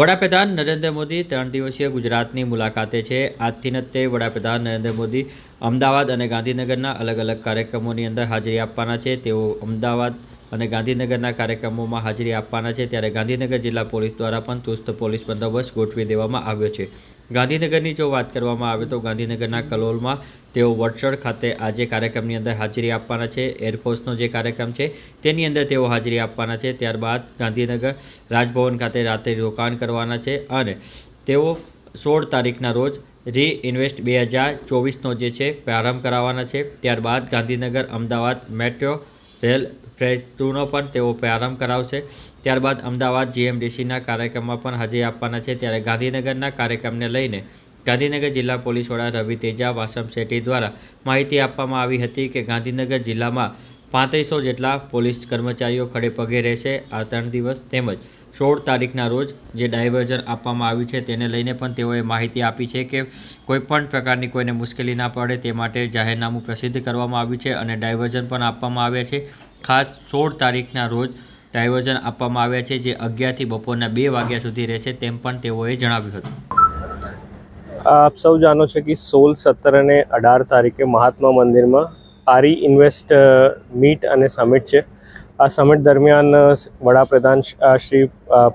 વડાપ્રધાન નરેન્દ્ર મોદી ત્રણ દિવસીય ગુજરાતની મુલાકાતે છે. આજથી જ તે વડાપ્રધાન નરેન્દ્ર મોદી અમદાવાદ અને ગાંધીનગરના અલગ અલગ કાર્યક્રમોની અંદર હાજરી આપવાના છે. તેઓ અમદાવાદ અને ગાંધીનગરના કાર્યક્રમોમાં હાજરી આપવાના છે. ત્યારે ગાંધીનગર જિલ્લા પોલીસ દ્વારા પણ ચુસ્ત પોલીસ બંદોબસ્ત ગોઠવી દેવામાં આવ્યો છે. ગાંધીનગરની જો વાત કરવામાં આવે તો ગાંધીનગરના કલોલમાં તેઓ વડસર ખાતે આજે કાર્યક્રમની અંદર હાજરી આપવાના છે. એરફોર્સનો જે કાર્યક્રમ છે તેની અંદર તેઓ હાજરી આપવાના છે. ત્યારબાદ ગાંધીનગર રાજભવન ખાતે રાત્રે રોકાણ કરવાના છે અને તેઓ સોળ તારીખના રોજ રી ઇન્વેસ્ટ બે હજાર ચોવીસનો જે છે પ્રારંભ કરાવવાના છે. ત્યારબાદ Gandhinagar Ahmedabad metro rail phase ટુનો પણ તેઓ પ્રારંભ કરાવશે. ત્યારબાદ અમદાવાદ જીએમડીસીના કાર્યક્રમમાં પણ હાજરી આપવાના છે. ત્યારે ગાંધીનગરના કાર્યક્રમને લઈને ગાંધીનગર જિલ્લા પોલીસ વડા રવિ તેજા વાસમ શેટ્ટી દ્વારા માહિતી આપવામાં આવી હતી કે ગાંધીનગર જિલ્લામાં પાંત્રીસો જેટલા પોલીસ કર્મચારીઓ ખડે પગે રહેશે આ ત્રણ દિવસ તેમજ સોળ તારીખના રોજ જે ડાયવર્ઝન આપવામાં આવ્યું છે તેને લઈને પણ તેઓએ માહિતી આપી છે કે કોઈપણ પ્રકારની કોઈને મુશ્કેલી ના પડે તે માટે જાહેરનામું પ્રસિદ્ધ કરવામાં આવ્યું છે અને ડાયવર્ઝન પણ આપવામાં આવ્યા છે. ખાસ સોળ તારીખના રોજ ડાયવર્ઝન આપવામાં આવ્યા છે જે અગિયારથી બપોરના બે વાગ્યા સુધી રહેશે તેમ પણ તેઓએ જણાવ્યું હતું. આપ સૌ જાણો છો કે સોળ સત્તર અને અઢાર તારીખે મહાત્મા મંદિરમાં આરી ઇન્વેસ્ટ મીટ અને સમિટ છે. આ સમિટ દરમિયાન વડાપ્રધાન શ્રી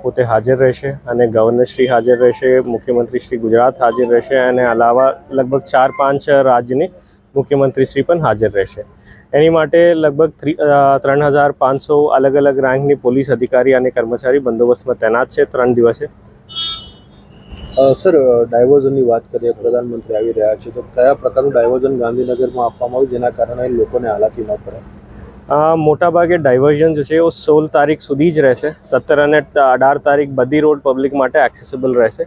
પોતે હાજર રહેશે અને ગવર્નર શ્રી હાજર રહેશે, મુખ્યમંત્રી શ્રી ગુજરાત હાજર રહેશે અને અલાવા લગભગ ચાર પાંચ રાજ્યની મુખ્યમંત્રી શ્રી પણ હાજર રહેશે. એની માટે લગભગ થ્રી ત્રણ હજાર પાંચસો અલગ અલગ રેન્કની પોલીસ અધિકારી અને કર્મચારી બંદોબસ્તમાં તૈનાત છે. ત્રણ દિવસે સર ડાયવર્ઝનની વાત કરીએ, પ્રધાનમંત્રી આવી રહ્યા છે, તો કયા પ્રકારનું ડાયવર્ઝન ગાંધીનગરમાં આપવામાં આવ્યું, જેના કારણે લોકોને હાલાકી ન પડે? આ મોટાભાગે ડાયવર્ઝન જે છે, એ સોળ તારીખ સુધી જ રહેશે. સત્તર અને અઢાર તારીખ બધી રોડ પબ્લિક માટે એક્સેસિબલ રહેશે.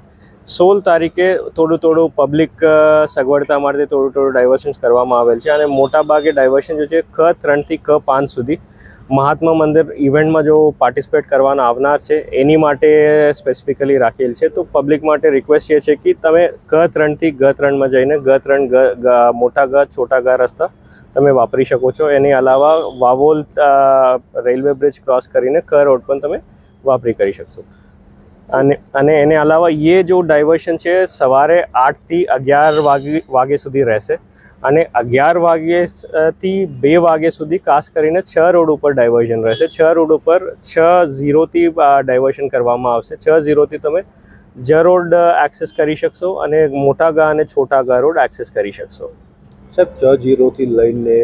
સોળ તારીખે થોડું થોડું પબ્લિક સગવડતા માટે થોડું થોડું ડાયવર્શન્સ કરવામાં આવેલ છે અને મોટાભાગે ડાયવર્શન જે છે ક ત્રણથી ક પાંચ સુધી મહાત્મા મંદિર ઇવેન્ટમાં જો પાર્ટિસિપેટ કરવાના આવનાર છે, એની માટે સ્પેસિફિકલી રાખેલ છે. તો પબ્લિક માટે રિક્વેસ્ટ એ છે કે તમે ક ત્રણથી ગ ત્રણમાં જઈને ગ ત્રણ ગ- મોટા ગ, છોટા ગ રસ્તા તમે વાપરી શકો છો. એની અલાવા વાવોલ રેલવે બ્રિજ ક્રોસ કરીને ક રોડ પણ તમે વાપરી કરી શકશો. અને અને એને અલાવા એ જો ડાયવર્શન છે, સવારે આઠથી અગિયાર વાગે વાગે સુધી રહેશે. અને અગિયાર વાગ્યેથી બે વાગે સુધી ખાસ કરીને છ રોડ ઉપર ડાયવર્ઝન રહેશે. છ રોડ ઉપર છ ઝીરોથી ડાયવર્શન કરવામાં આવશે. છ ઝીરોથી તમે જ રોડ એક્સેસ કરી શકશો અને મોટા ગા અને છોટા ગા રોડ એક્સેસ કરી શકશો. સાહેબ, ચ જીરોથી લઈને,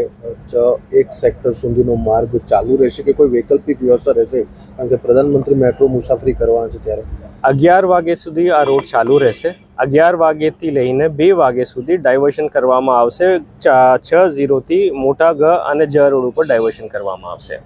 ચ એક સેક્ટર સુધીનો માર્ગ ચાલુ રહેશે કે કોઈ વૈકલ્પિક વ્યવસ્થા રહેશે? કારણ કે પ્રધાનમંત્રી મેટ્રો મુસાફરી કરવાના છે ત્યારે. અગિયાર વાગ્યા સુધી આ રોડ ચાલુ રહેશે. અગિયાર વાગ્યાથી લઈને બે વાગે સુધી ડાયવર્શન કરવામાં આવશે. છ ઝીરોથી મોટા ગ અને જ રોડ ઉપર ડાયવર્શન કરવામાં આવશે.